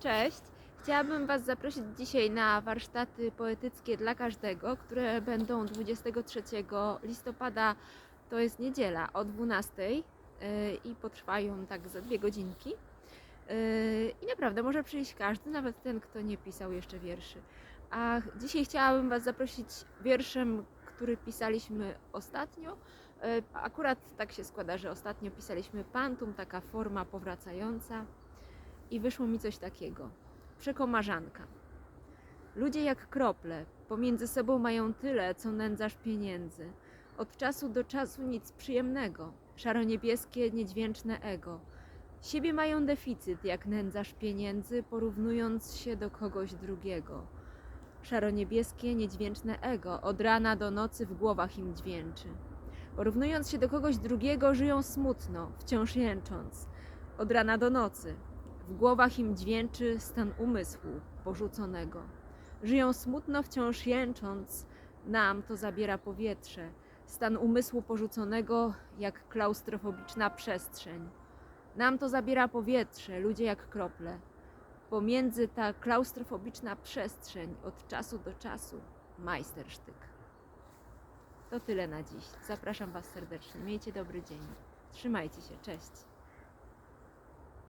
Cześć! Chciałabym Was zaprosić dzisiaj na warsztaty poetyckie dla każdego, które będą 23 listopada, to jest niedziela, o 12 yy, i potrwają tak za dwie godzinki. Yy, I naprawdę może przyjść każdy, nawet ten, kto nie pisał jeszcze wierszy. A dzisiaj chciałabym Was zaprosić wierszem, który pisaliśmy ostatnio. Yy, Akurat tak się składa, że ostatnio pisaliśmy pantum, taka forma powracająca. I wyszło mi coś takiego. Przekomarzanka. Ludzie jak krople, pomiędzy sobą mają tyle, co nędzarz pieniędzy. Od czasu do czasu nic przyjemnego. Szaro-niebieskie, niedźwięczne ego. Siebie mają deficyt, jak nędzarz pieniędzy, porównując się do kogoś drugiego. Szaro-niebieskie, niedźwięczne ego, od rana do nocy w głowach im dźwięczy. Porównując się do kogoś drugiego, żyją smutno, wciąż jęcząc. Od rana do nocy, w głowach im dźwięczy stan umysłu porzuconego. Żyją smutno, wciąż jęcząc, nam to zabiera powietrze. Stan umysłu porzuconego jak klaustrofobiczna przestrzeń. Nam to zabiera powietrze, ludzie jak krople. Pomiędzy ta klaustrofobiczna przestrzeń od czasu do czasu majstersztyk. To tyle na dziś. Zapraszam Was serdecznie. Miejcie dobry dzień. Trzymajcie się. Cześć.